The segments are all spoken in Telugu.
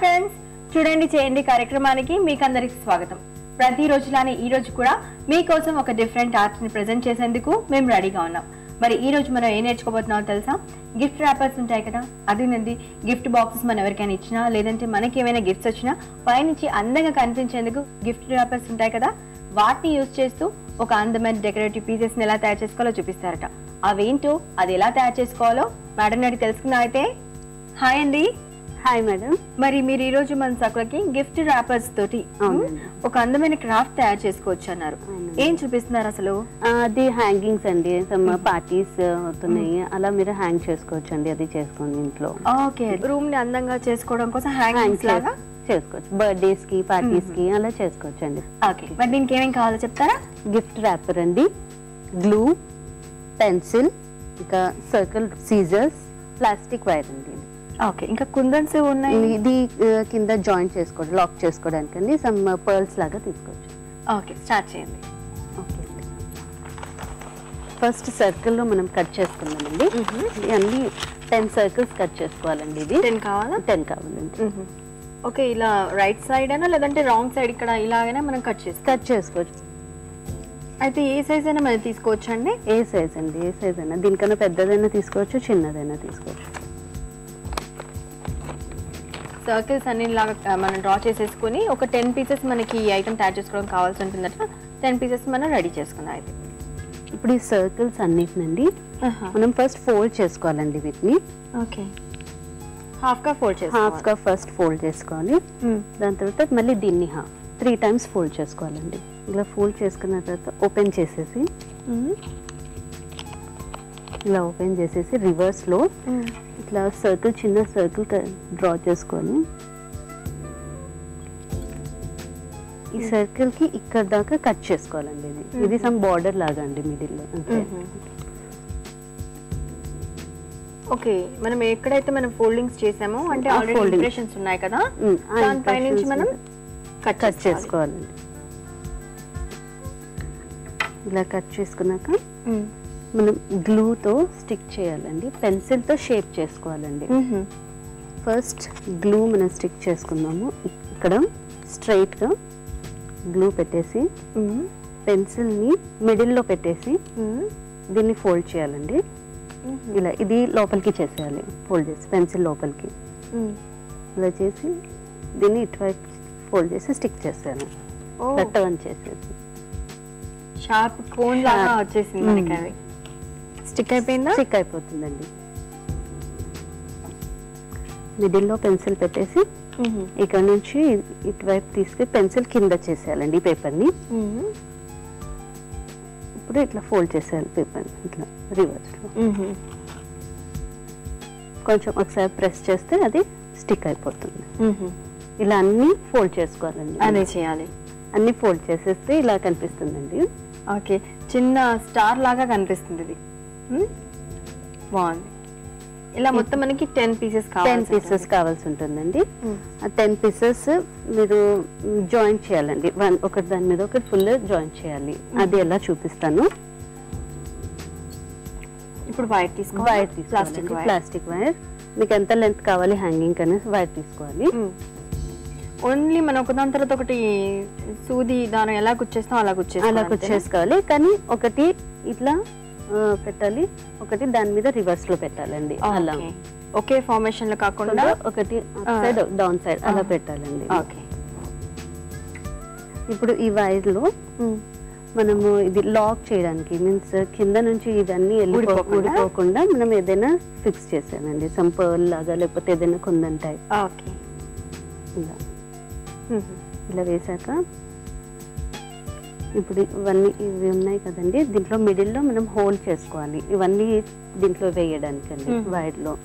ఫ్రెండ్స్ చూడండి చేయండి కార్యక్రమానికి మీకు అందరికి స్వాగతం. ప్రతి రోజులానే ఈ రోజు కూడా మీకోసం ఒక డిఫరెంట్ ఆర్ట్ని ప్రెజెంట్ చేసేందుకు మేము రెడీగా ఉన్నాం. మరి ఈ రోజు మనం ఏం నేర్చుకోబోతున్నామో తెలుసా? గిఫ్ట్ ర్యాపర్స్ ఉంటాయి కదా అదేనండి. గిఫ్ట్ బాక్సెస్ మనం ఎవరికైనా ఇచ్చినా లేదంటే మనకి ఏమైనా గిఫ్ట్స్ వచ్చినా పైనుంచి అందంగా కనిపించేందుకు గిఫ్ట్ ర్యాపర్స్ ఉంటాయి కదా వాటిని యూజ్ చేస్తూ ఒక అందమైన డెకరేటివ్ పీసెస్ని ఎలా తయారు చేసుకోవాలో చూపిస్తారట. అవేంటో అది ఎలా తయారు చేసుకోవాలో మేడం అడిగి తెలుసుకున్నా అయితే. హాయ్ అండి. హాయ్ మేడం మరి మీరు ఈ రోజు మన సకులకి గిఫ్ట్ ర్యాపర్స్ తోటి. ఒక అందమైన క్రాఫ్ట్ తయారు చేసుకోవచ్చు అన్నారు. ఏం చూపిస్తున్నారు అసలు? అది హ్యాంగింగ్స్ అండి. సమ్ పార్టీస్ అవుతున్నాయి అలా మీరు హ్యాంగ్ చేసుకోవచ్చు అండి అది చేసుకోండి ఇంట్లో. ఓకే రూమ్ని అందంగా చేసుకోవడం కోసం హ్యాంగ్ హ్యాంగింగ్స్ లాగా? చేసుకోవచ్చు. బర్త్డేస్కి పార్టీస్కి అలా చేసుకోవచ్చు అండి ఓకే మరి దీనికి ఏమేం కావాలో చెప్తారా? గిఫ్ట్ ర్యాపర్ అండి. గ్లూ పెన్సిల్ ఇంకా సర్కిల్ సీజర్స్ ప్లాస్టిక్ వైర్ అండి. ఓకే ఇంకా కుందన్స్ ఉన్నాయి ఇది కింద జాయింట్ చేసుకోవడం లాక్ చేసుకోవడానికి అండి సమ్ పర్ల్స్ లాగా తీసుకోవచ్చు. ఓకే స్టార్ట్ చేయండి. ఓకే. ఫస్ట్ సర్కిల్లో మనం కట్ చేసుకుందామండి. ఇది అన్ని టెన్ సర్కిల్స్ కట్ చేసుకోవాలండి ఇది. టెన్ కావాలా? టెన్ కావాలండి. ఓకే ఇలా రైట్ సైడ్ అయినా లేదంటే రాంగ్ సైడ్ ఇక్కడ ఇలాగైనా మనం కట్ చేసుకో కట్ చేసుకోవచ్చు. అయితే ఏ సైజ్ అయినా మనం తీసుకోవచ్చు అండి ఏ సైజ్ అండి ఏ సైజ్ అయినా దీనికన్నా పెద్దదైనా తీసుకోవచ్చు చిన్నదైనా తీసుకోవచ్చు. సర్కిల్స్ అన్ని ఇలాగా ఆ, మనం డ్రా చేసేసుకుని ఒక టెన్ పీసెస్ మనకి ఈ ఐటమ్ తయారు చేసుకోవడం కావాల్సి ఉంటుందట. టెన్ పీసెస్ మనం రెడీ చేసుకుందాం అయితే. ఇప్పుడు ఈ సర్కిల్స్ అన్నిటినండి మనం ఫస్ట్ ఫోల్డ్ చేసుకోవాలండి వీటిని. ఓకే. హాఫ్గా ఫోల్డ్ హాఫ్ చేసుకోవాలి గా ఫస్ట్ ఫోల్డ్ చేసుకోవాలి. దాని తర్వాత మళ్ళీ దీన్ని హాఫ్ త్రీ టైమ్స్ ఫోల్డ్ చేసుకోవాలండి. ఇలా ఫోల్డ్ చేసుకున్న తర్వాత ఓపెన్ చేసేసి ఇలా ఓపెన్ చేసేసి రివర్స్లో ఇట్లా సర్కిల్ చిన్న సర్కిల్ డ్రా చేసుకొని ఈ సర్కిల్కి ఇక్కడ దాకా కట్ చేసుకోవాలండి ఇది. ఇది సమ్ బార్డర్ లాగా అండి మిడిల్లో. అంతే. ఓకే మనం ఎక్కడైతే మనం ఫోల్డింగ్స్ చేసామో అంటే ఆల్రెడీ. ఇంప్రెషన్స్ ఉన్నాయి కదా దానిపై నుంచి మనం కట్ కట్ చేసుకోవాలండి. ఇలా కట్ చేసుకున్నాక మనం గ్లూతో స్టిక్ చేయాలండి. పెన్సిల్తో షేప్ చేసుకోవాలండి. ఫస్ట్ గ్లూ మనం స్టిక్ చేసుకుందాము. ఇక్కడ స్ట్రైట్గా గ్లూ పెట్టేసి పెన్సిల్ని మిడిల్లో పెట్టేసి దీన్ని ఫోల్డ్ చేయాలండి. ఇలా ఇది లోపలికి చేసేయాలి. ఫోల్డ్ చేసి పెన్సిల్ లోపలికి. ఇలా చేసి దీన్ని ఇటువైపు ఫోల్డ్ చేసి స్టిక్ చేసాను కట్టవని చేసేసి షార్ప్ కోన్ లాగా. వచ్చేసింది మనకి స్టిక్ అయిపోయిందా? స్టిక్ అయిపోతుందండి. మిడిల్లో పెన్సిల్ పెట్టేసి ఇక్కడ నుంచి ఇటువైపు తీసుకుని పెన్సిల్ కింద చేసేయాలండి ఈ పేపర్ని ఇప్పుడు ఇట్లా ఫోల్డ్ చేసేయాలి పేపర్ ఇట్లా రివర్స్లో కొంచెం ఒకసారి ప్రెస్ చేస్తే అది స్టిక్ అయిపోతుంది. ఇలా అన్ని ఫోల్డ్ చేసుకోవాలండి. అదే చేయాలి. అన్ని ఫోల్డ్ చేసేస్తే ఇలా కనిపిస్తుందండి. ఓకే. చిన్న స్టార్ లాగా కనిపిస్తుంది ఇది. బాగుంది. ఇలా మొత్తం మనకి టెన్ పీసెస్ టెన్ పీసెస్ కావాల్సి ఉంటుందండి. టెన్ పీసెస్ మీరు జాయింట్ చేయాలండి. వన్ ఒకటి దాని మీద ఒకటి ఫుల్ జాయింట్ చేయాలి. అది ఎలా చూపిస్తాను? ఇప్పుడు వైట్ తీసుకోవాలి. Wire plastic wire plastic wire మీకు ఎంత లెంత్ కావాలి? హ్యాంగింగ్ అనేసి వైర్ తీసుకోవాలి. ఓన్లీ మనం ఒకదాని తర్వాత ఒకటి సూది దాని ఎలా కుచ్చేస్తాం అలా కుచ్చేస్తాం అలా? కుచ్చేసుకోవాలి. కానీ ఒకటి ఇట్లా పెట్టాలి. ఒకటి దాని మీద రివర్స్లో పెట్టాలండి. అలా. ఒకే ఫార్మేషన్లో కాకుండా ఒకటి సైడ్ డౌన్ సైడ్ అలా. పెట్టాలండి. ఓకే. ఇప్పుడు ఈ వైర్లో మనము ఇది లాక్ చేయడానికి మీన్స్ కింద నుంచి ఇవన్నీ ఊడిపోకుండా? మనం ఏదైనా ఫిక్స్ చేసానండి సమ్ పర్ల్ లాగా లేకపోతే ఏదైనా ఇలా. ఇలా వేసాక ఇప్పుడు ఇవన్నీ ఇవి ఉన్నాయి కదండి. దీంట్లో మిడిల్లో మనం హోల్డ్ చేసుకోవాలి. ఇవన్నీ దీంట్లో వేయడానికి అండి Mhm. వైర్లో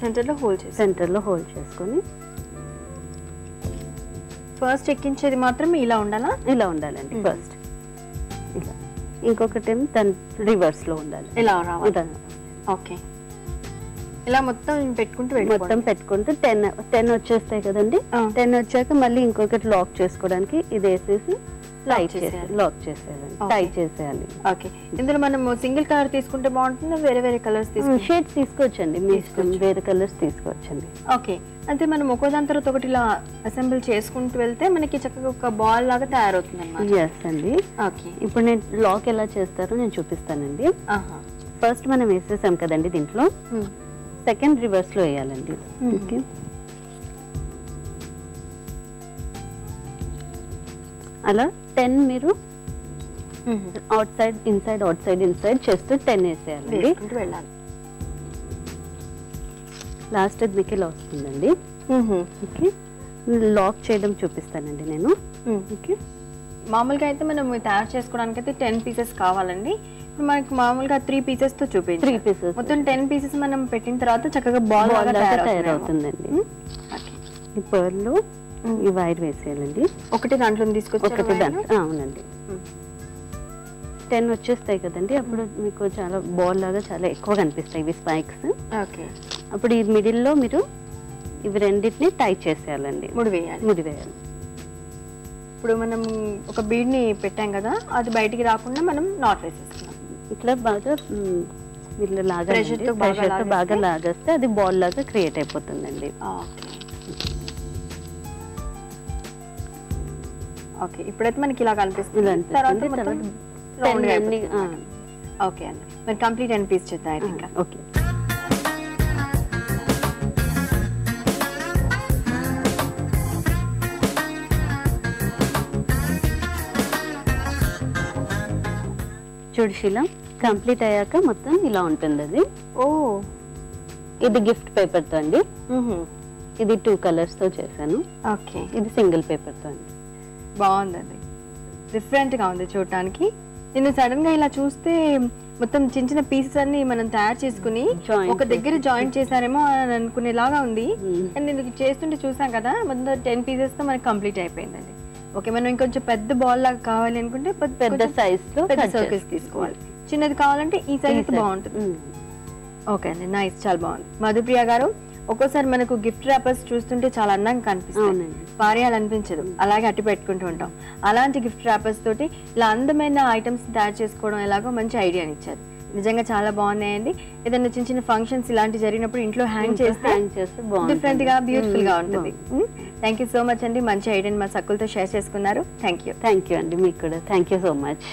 సెంటర్లో హోల్ చేసి. సెంటర్లో హోల్డ్ చేసుకొని. ఫస్ట్ ఎక్కించేది మాత్రం ఇలా ఉండాలా? ఇలా ఉండాలండి. ఫస్ట్. ఇలా. ఇంకొకటి ఏమో దాని రివర్స్లో ఉండాలి. ఇలా రావాలి. ఓకే. ఇలా మొత్తం పెట్టుకుంటూ మొత్తం పెట్టుకుంటూ టెన్ టెన్ వచ్చేస్తాయి కదండి. టెన్ వచ్చాక మళ్ళీ ఇంకొకటి లాక్ చేసుకోవడానికి ఇది వేసేసి చేసి చేసేయాలి. లాక్ చేసేయాలి. ఓకే ఇందులో మనం సింగిల్ కలర్ తీసుకుంటే బాగుంటుందా? వేరే వేరే కలర్స్ తీసుకుంటే? షేడ్స్ తీసుకోవచ్చండి. మీ ఇష్టం వేరే కలర్స్ తీసుకోవచ్చండి. ఓకే అంటే మనం ఒక్కో దాని తర్వాత ఒకటి ఇలా అసెంబ్ల్ చేసుకుంటూ వెళ్తే మనకి చక్కగా ఒక బాల్ లాగా తయారవుతుంది అనమాట అండి. ఓకే ఇప్పుడు నేను లాక్ ఎలా చేస్తారో నేను చూపిస్తానండి. ఆహా. ఫస్ట్ మనం వేసేసాం కదండి దీంట్లో. సెకండ్ రివర్స్లో వేయాలండి. ఓకే అలా టెన్ మీరు. Outside inside outside inside చేస్తూ టెన్ వేసేయాలండి. వెళ్ళాలి. లాస్ట్ మీకు ఇలా వస్తుందండి. ఓకే. లాక్ చేయడం చూపిస్తానండి నేను. ఓకే. మామూలుగా అయితే మనం తయారు చేసుకోవడానికి అయితే టెన్ పీసెస్ కావాలండి. మనకి మామూలుగా త్రీ పీసెస్తో చూపించాం త్రీ పీసెస్. మొత్తం టెన్ పీసెస్ మనం పెట్టిన తర్వాత చక్కగా బాల్ తయారవుతుందండి. ఈ పర్లో ఈ వైర్ వేసేయాలండి. ఒకటి దాంట్లో తీసుకొచ్చి ఒకటి దాంట్లో అవునండి. టెన్ వచ్చేస్తాయి కదండి అప్పుడు మీకు చాలా బాల్ లాగా చాలా ఎక్కువ కనిపిస్తాయి ఇవి స్పైక్స్. ఓకే. అప్పుడు ఈ మిడిల్లో మీరు ఇవి రెండింటిని టైట్ చేసేయాలండి. ముడి వేయాలి. ముడి వేయాలి. ఇప్పుడు మనం ఒక బీడ్ని పెట్టాం కదా అది బయటికి రాకుండా మనం నాట్ వేసేస్తున్నాం. ఇట్లా బాగా వీళ్ళు లాగా బాగా? లాగేస్తే అది బాల్ లాగా క్రియేట్ అయిపోతుందండి. ఓకే. ఓకే ఇప్పుడైతే మనకి ఇలా కనిపిస్తుంది. తర్వాత అనిపిస్తుంది మొత్తం తర్వాత round గా 10 అన్ని, అయిపోతుంది అన్నమాట. ఓకే అండి. మరి కంప్లీట్ అండ్ పీస్ చేద్దాం అయితే ఇంకా. ఓకే. చూడు శీల కంప్లీట్ అయ్యాక మొత్తం ఇలా ఉంటుంది అది. ఓ. ఇది గిఫ్ట్ పేపర్తో అండి ఇది టూ కలర్స్తో చేశాను. ఓకే. ఇది సింగిల్ పేపర్తో అండి. బాగుందండి డిఫరెంట్గా ఉంది చూడటానికి నేను సడన్గా ఇలా చూస్తే మొత్తం చిన్న చిన్న పీసెస్ అన్ని మనం తయారు చేసుకుని ఒక దగ్గర జాయింట్ చేశారేమో అని అనుకునేలాగా ఉంది Hmm. అండ్ నేను చేస్తుంటే చూసాం కదా మొత్తం టెన్ పీసెస్తో మనకి కంప్లీట్ అయిపోయిందండి ఓకే మనం ఇంకొంచెం పెద్ద బాల్ లాగా కావాలి అనుకుంటే పెద్ద సైజ్లో పెద్ద సర్కిల్స్. తీసుకోవాలి చిన్నది కావాలంటే ఈ సైజ్. బాగుంటుంది ఉమ్. ఓకే అండి నైస్ చాలా బాగుంది మధుప్రియ గారు ఒక్కోసారి మనకు గిఫ్ట్ ర్యాపర్స్ చూస్తుంటే చాలా అందంగా కనిపిస్తాయి. అవునండి. పారేయాలనిపించదు. అలాగే అట్టి పెట్టుకుంటూ ఉంటాం. అలాంటి గిఫ్ట్ ర్యాపర్స్ తోటి ఇలా అందమైన ఐటమ్స్ తయారు చేసుకోవడం ఎలాగో మంచి ఐడియాని ఇచ్చారు. నిజంగా చాలా బాగున్నాయండి. ఏదైనా చిన్న చిన్న ఫంక్షన్స్ ఇలాంటి జరిగినప్పుడు ఇంట్లో హ్యాంగ్ చేస్తే. డిఫరెంట్గా బ్యూటిఫుల్గా ఉంటుంది. థ్యాంక్ యూ సో మచ్ అండి. మంచి ఐడియాని మా సక్కులతో షేర్ చేసుకున్నారు. థ్యాంక్ యూ థ్యాంక్ యూ అండి. మీకు కూడా. Thank you so much